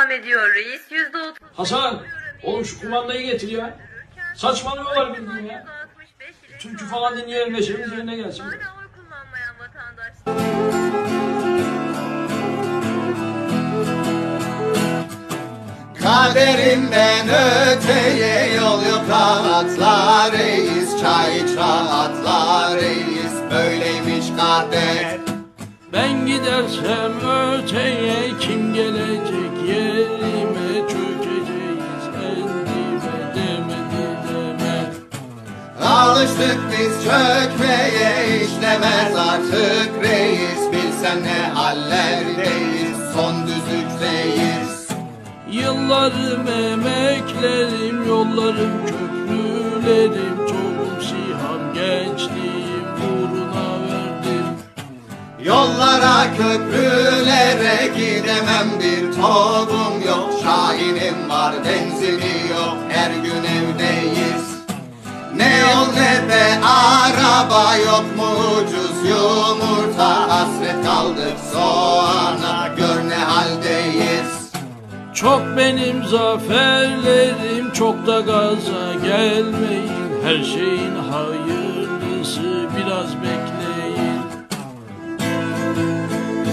devam ediyor reis. Yüzde otuz. Hasan, oğlum şu kumandayı getir ya. Saçmalıyorlar bildiğin ya. Türkü falan dinleyelim neşemiz yerine gelsin. Hala oy kullanmayan vatandaş. Kaderinden öteye yol yok rahatla reis Çay rahatla reis Böyleymiş kader Ben gidersem öteye kim gelecek yerime Alıştık biz çökmeye işlemez artık reis. Bilsen ne hallerdeyiz son düzlükteyiz. Yıllarım emeklerim yollarım köprülerim Çoğum siham gençliğim uğruna verdim. Yollara köprülere gidemem bir tohum yok Şahinim var benzini yok her gün evdeyiz De araba yok mu? Ucuz yumurta Hasret kaldık soğana. Gör ne haldeyiz. Çok benim zaferlerim çok da gaza gelmeyin. Her şeyin hayırlısı biraz bekleyin